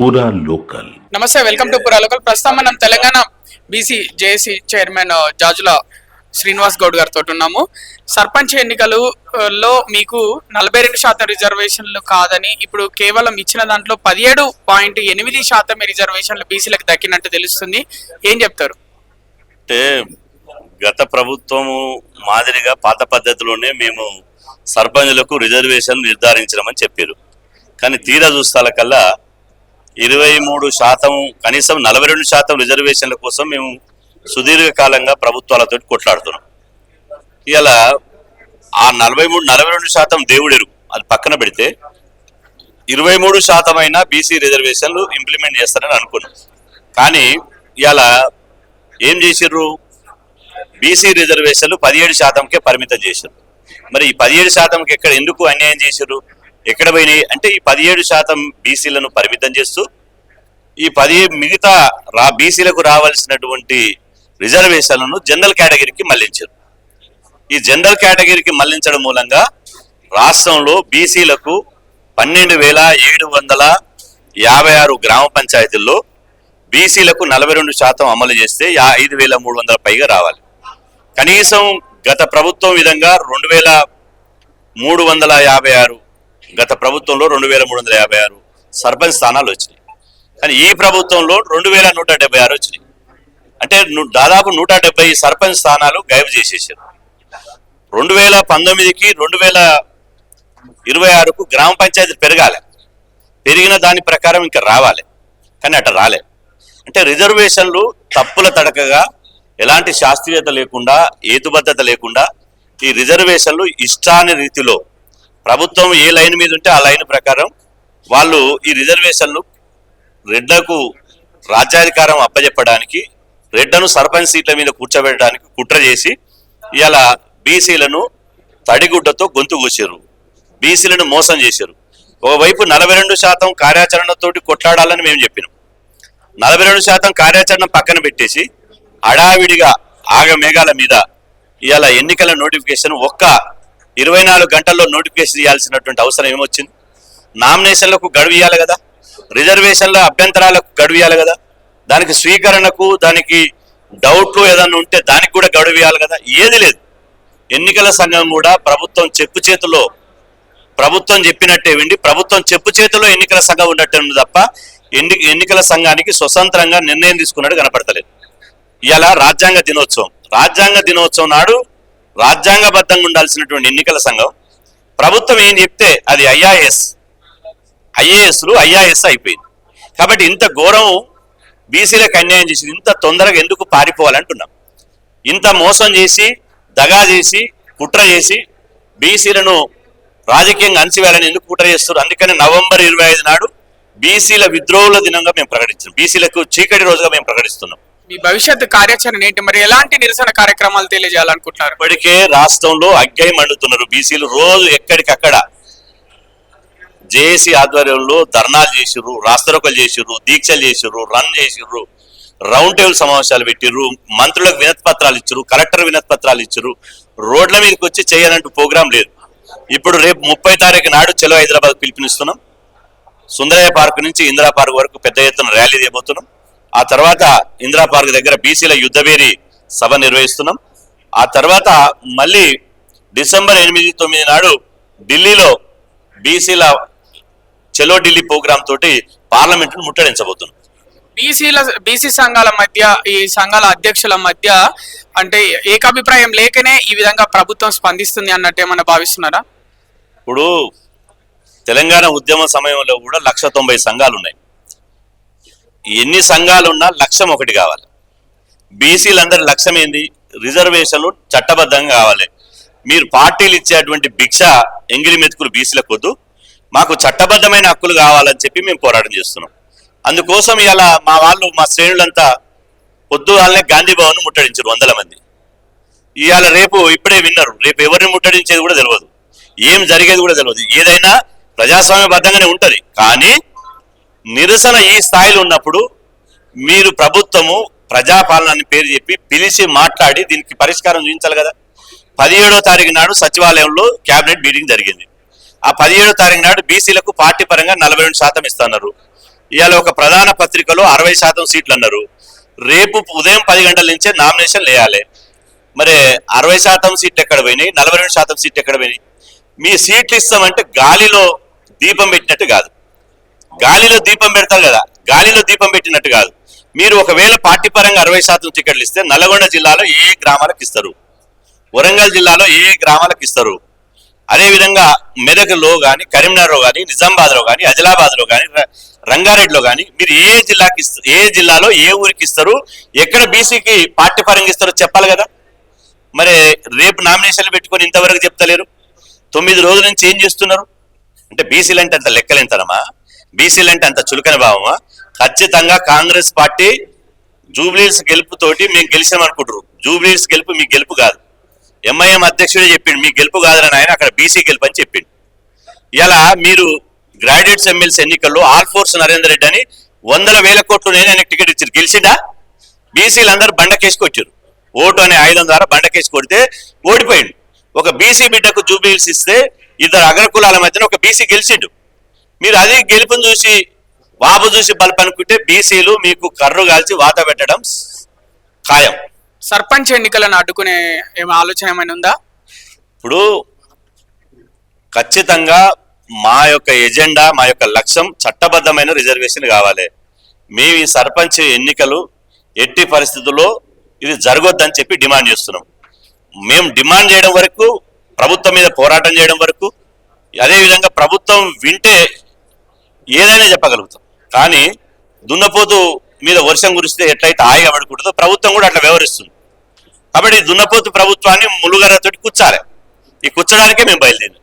పూరా లోకల్ నమస్తే welcome to పురాలోకల్ ప్రస్తుతం మనం Telangana BC JAC chairman Jajula Srinivas Goud గారితో ఉన్నాము. సర్పంచ్ ఎన్నికలు లో మీకు నలభై రెండు శాతం రిజర్వేషన్లు కాదని ఇప్పుడు కేవలం ఇచ్చిన దాంట్లో పదిహేడు పాయింట్ ఎనిమిది శాతం రిజర్వేషన్లు బీసీలకు దక్కినట్టు తెలుస్తుంది. ఏం చెప్తారు? అంటే గత ప్రభుత్వము మాదిరిగా పాత పద్ధతిలోనే మేము సర్పంచులకు రిజర్వేషన్ నిర్ధారించడమని చెప్పారు కానీ తీరా చూస్తాల కల్లా ఇరవై మూడు శాతం కనీసం నలభై రెండు శాతం రిజర్వేషన్ల కోసం మేము సుదీర్ఘకాలంగా ప్రభుత్వాలతో కొట్లాడుతున్నాం. ఇలా ఆ నలభై మూడు నలభై రెండు శాతం దేవుడెరు అది పక్కన పెడితే ఇరవై మూడు శాతం అయినా బీసీ రిజర్వేషన్లు ఇంప్లిమెంట్ చేస్తారని అనుకున్నాం. కానీ ఇలా ఏం చేసిర్రు? బీసీ రిజర్వేషన్లు పదిహేడు శాతంకే పరిమితం చేశారు మరి ఈ పదిహేడు శాతంకి ఎక్కడ ఎందుకు అన్యాయం చేశారు ఎక్కడ పోయినాయి అంటే ఈ పదిహేడు శాతం బీసీలను పరిమితం చేస్తూ ఈ పది మిగతా రా బీసీలకు రావాల్సినటువంటి రిజర్వేషన్లను జనరల్ కేటగిరీకి మళ్ళించారు. ఈ జనరల్ కేటగిరీకి మళ్ళించడం మూలంగా రాష్ట్రంలో బీసీలకు పన్నెండు వేల ఏడు వందల యాభై ఆరు గ్రామ పంచాయతీల్లో బీసీలకు నలభై రెండు శాతం అమలు చేస్తే యా- ఐదు వేల మూడు వందల పైగా రావాలి. కనీసం గత ప్రభుత్వం విధంగా రెండు వేల మూడు వందల యాభై ఆరు గత ప్రభుత్వంలో రెండు వేల మూడు వందల యాభై ఆరు సర్పంచ్ స్థానాలు వచ్చినాయి. కానీ ఈ ప్రభుత్వంలో రెండు వేల నూట డెబ్బై ఆరు వచ్చినాయి. అంటే దాదాపు నూట డెబ్బై సర్పంచ్ స్థానాలు గాయబు చేసేసారు. రెండు వేల పంతొమ్మిదికి రెండు వేల ఇరవై ఆరుకు గ్రామ పంచాయతీ పెరగాలి. పెరిగిన దాని ప్రకారం ఇంకా రావాలి. కానీ అట్లా రాలే అంటే రిజర్వేషన్లు తప్పుల తడకగా ఎలాంటి శాస్త్రీయత లేకుండా ఏతుబద్ధత లేకుండా ఈ రిజర్వేషన్లు ఇష్టాని రీతిలో ప్రభుత్వం ఏ లైన్ మీద ఉంటే ఆ లైన్ ప్రకారం వాళ్ళు ఈ రిజర్వేషన్లు రెడ్లకు రాజ్యాధికారం అప్పజెప్పడానికి రెడ్లను సర్పంచ్ సీట్ల మీద కూర్చోబెట్టడానికి కుట్ర చేసి ఇలా బీసీలను తడిగుడ్డతో గొంతు కోసారు బీసీలను మోసం చేశారు ఒకవైపు నలభై రెండు శాతం కార్యాచరణతోటి కొట్లాడాలని మేము చెప్పినాం. నలభై రెండు శాతం కార్యాచరణ పక్కన పెట్టేసి అడావిడిగా ఆగమేఘాల మీద ఇవాళ ఎన్నికల నోటిఫికేషన్ ఒక్క ఇరవై నాలుగు గంటల్లో నోటిఫికేషన్ ఇవ్వాల్సినటువంటి అవసరం ఏమొచ్చింది? నామినేషన్లకు గడువు ఇవ్వాలి కదా? రిజర్వేషన్ల అభ్యంతరాలకు గడువు ఇవ్వాలి కదా? దానికి స్వీకరణకు దానికి డౌట్లు ఏదన్నా ఉంటే దానికి కూడా గడువు ఇవ్వాలి కదా? ఏది లేదు. ఎన్నికల సంఘం కూడా ప్రభుత్వం చెప్పు చేతిలో ప్రభుత్వం చెప్పినట్టే విండి ప్రభుత్వం చెప్పు చేతిలో ఎన్నికల సంఘం ఉన్నట్టే ఉంది తప్ప ఎన్ని ఎన్నికల సంఘానికి స్వతంత్రంగా నిర్ణయం తీసుకున్నట్టు కనపడతలేదు. ఇలా రాజ్యాంగ దినోత్సవం. రాజ్యాంగ దినోత్సవం నాడు రాజ్యాంగబద్ధంగా ఉండాల్సినటువంటి ఎన్నికల సంఘం ప్రభుత్వం ఏం చెప్తే అది ఐఆర్ఎస్ ఐఏఎస్లు ఐఆర్ఎస్ అయిపోయింది. కాబట్టి ఇంత ఘోరం బీసీలకు అన్యాయం చేసి ఇంత తొందరగా ఎందుకు పారిపోవాలంటున్నాం. ఇంత మోసం చేసి దగా చేసి కుట్ర చేసి బీసీలను రాజకీయంగా అణచివేయాలని ఎందుకు కుట్ర చేస్తారు అందుకని నవంబర్ ఇరవై ఐదు నాడు బీసీల విద్రోహుల దినంగా మేము ప్రకటించాం. బీసీలకు చీకటి రోజుగా మేము ప్రకటిస్తున్నాం. మీ భవిష్యత్తు కార్యాచరణ ఏంటి? మరి ఎలాంటి నిరసన కార్యక్రమాలు తెలియజేయాలనుకుంటున్నారు? ఇప్పటికే రాష్ట్రంలో అగ్గై మండుతున్నారు బీసీలు రోజు ఎక్కడికక్కడ. జేఏసీ ఆధ్వర్యంలో ధర్నాలు చేసిర్రు రాస్తరోకలు చేసిర్రు దీక్షలు చేసిర్రు రన్ చేసిర్రు రౌండ్ టేబుల్ సమావేశాలు పెట్టిర్రు మంత్రులకు వినతి పత్రాలు ఇచ్చారు కలెక్టర్ వినతి పత్రాలు ఇచ్చారు రోడ్ల మీదకి వచ్చి చేయాలంటూ ప్రోగ్రాం లేదు. ఇప్పుడు రేపు ముప్పై తారీఖు నాడు చలో హైదరాబాద్ పిలుపునిస్తున్నాం. సుందరయ్య పార్క్ నుంచి ఇందిరా పార్క్ వరకు పెద్ద ఎత్తున ర్యాలీ చేయబోతున్నాం. ఆ తర్వాత ఇందిరా పార్క్ దగ్గర బీసీల యుద్ధవేరి సభ నిర్వహిస్తున్నాం. ఆ తర్వాత మళ్ళీ డిసెంబర్ ఎనిమిది తొమ్మిది నాడు ఢిల్లీలో బీసీల చెలో ఢిల్లీ ప్రోగ్రామ్ తోటి పార్లమెంట్ ముట్టడించబోతున్నాం. బీసీల బీసీ సంఘాల మధ్య ఈ సంఘాల అధ్యక్షుల మధ్య అంటే ఏకాభిప్రాయం లేకనే ఈ విధంగా ప్రభుత్వం స్పందిస్తుంది అన్నట్టు ఏమన్నా భావిస్తున్నారా? ఇప్పుడు తెలంగాణ ఉద్యమ సమయంలో కూడా లక్ష తొంభై సంఘాలు ఉన్నాయి ఎన్ని సంఘాలున్నా లక్ష్యం ఒకటి కావాలి. బీసీలందరి లక్ష్యం ఏంది? రిజర్వేషన్లు చట్టబద్ధంగా కావాలి. మీరు పార్టీలు ఇచ్చేటువంటి భిక్ష ఎంగిలి మెతుకులు బీసీలకు వద్దు మాకు చట్టబద్ధమైన హక్కులు కావాలని చెప్పి మేము పోరాటం చేస్తున్నాం. అందుకోసం ఇలా మా వాళ్ళు మా శ్రేణులంతా పొద్దు వాళ్ళనే గాంధీ భవన్ ముట్టడించారు వందల మంది. ఇవాళ రేపు ఇప్పుడే విన్నారు. రేపు ఎవరిని ముట్టడించేది కూడా తెలియదు ఏం జరిగేది కూడా తెలియదు ఏదైనా ప్రజాస్వామ్యబద్ధంగానే ఉంటుంది. కానీ నిరసన ఈ స్థాయిలో ఉన్నప్పుడు మీరు ప్రభుత్వము ప్రజాపాలన అని పేరు చెప్పి పిలిచి మాట్లాడి దీనికి పరిష్కారం చూపించాలి కదా. పదిహేడో తారీఖు నాడు సచివాలయంలో కేబినెట్ మీటింగ్ జరిగింది. ఆ పదిహేడో తారీఖు నాడు బీసీలకు పార్టీ పరంగా నలభై రెండు శాతం ఇస్తున్నారు. ఇవాళ ఒక ప్రధాన పత్రికలో అరవై శాతం సీట్లు అన్నారు. రేపు ఉదయం పది గంటల నుంచే నామినేషన్ వేయాలి మరి అరవై శాతం సీట్లు ఎక్కడ పోయినాయి? నలభై రెండు శాతం సీట్లు ఎక్కడ పోయినాయి? మీ సీట్లు ఇస్తామంటే గాలిలో దీపం పెట్టినట్టు కాదు. గాలిలో దీపం పెడతారు కదా గాలిలో దీపం పెట్టినట్టు కాదు. మీరు ఒకవేళ పార్టీ పరంగా అరవై శాతం టికెట్లు ఇస్తే నల్గొండ జిల్లాలో ఏ గ్రామాలకు ఇస్తారు? వరంగల్ జిల్లాలో ఏ గ్రామాలకు ఇస్తారు? అదేవిధంగా మెదక్లో కానీ కరీంనగర్లో కానీ నిజామాబాద్లో కానీ ఆదిలాబాద్లో కానీ రంగారెడ్డిలో కానీ మీరు ఏ జిల్లాకి ఏ జిల్లాలో ఏ ఊరికి ఇస్తారు? ఎక్కడ బీసీకి పార్టీ పరంగా ఇస్తారో చెప్పాలి కదా. మరి రేపు నామినేషన్లు పెట్టుకొని ఇంతవరకు చెప్తలేరు. తొమ్మిది రోజుల నుంచి ఏం చేస్తున్నారు? అంటే బీసీలు అంటే అంత లెక్కలేంతనమా బీసీలు అంటే అంత చులకన భావమా? ఖచ్చితంగా కాంగ్రెస్ పార్టీ జూబ్లీస్ గెలుపుతోటి మేము గెలిచాం అనుకుంటారు. జూబ్లీస్ గెలుపు మీ గెలుపు కాదు. ఎంఐఎం అధ్యక్షుడే చెప్పిండు మీ గెలుపు కాదని ఆయన అక్కడ బీసీ గెలుపు అని చెప్పిండు. ఇలా మీరు గ్రాడ్యుయేట్స్ ఎమ్మెల్సీ ఎన్నికల్లో ఆల్ ఫోర్స్ నరేందర్ రెడ్డి అని వందల వేల కోట్లు నేను ఆయనకు టికెట్ ఇచ్చారు గెలిచిండా? బీసీలు అందరూ బండకేసుకొచ్చారు ఓటు అనే ఆయుధం ద్వారా బండకేసి కొడితే ఓడిపోయిండు. ఒక బీసీ బిడ్డకు జూబ్లీస్ ఇస్తే ఇద్దరు అగ్రకులాల మధ్యన ఒక బీసీ గెలిచిండు. మీరు అది గెలుపుని చూసి వాపు చూసి బల్బ్ అనుకుంటే బీసీలు మీకు కర్రు కాల్చి వాత పెట్టడం ఖాయం. సర్పంచ్ ఎన్నికలను అడ్డుకునే ఏమైనా ఆలోచన ఏమైనా ఉందా? ఇప్పుడు ఖచ్చితంగా మా యొక్క ఎజెండా మా యొక్క లక్ష్యం చట్టబద్ధమైన రిజర్వేషన్ కావాలి. మేము ఈ సర్పంచ్ ఎన్నికలు ఎట్టి పరిస్థితుల్లో ఇది జరగొద్దని చెప్పి డిమాండ్ చేస్తున్నాం. మేము డిమాండ్ చేయడం వరకు ప్రభుత్వం మీద పోరాటం చేయడం వరకు అదేవిధంగా ప్రభుత్వం వింటే ఏదైనా చెప్పగలుగుతాం. కానీ దున్నపోతు మీద వర్షం కురిస్తే ఎట్లయితే హాయిగా పడుకుంటుందో ప్రభుత్వం కూడా అట్లా వ్యవహరిస్తుంది. కాబట్టి దున్నపోతు ప్రభుత్వాన్ని ములుగరతోటి కూర్చాలి. ఈ కూర్చడానికే మేము బయలుదేరి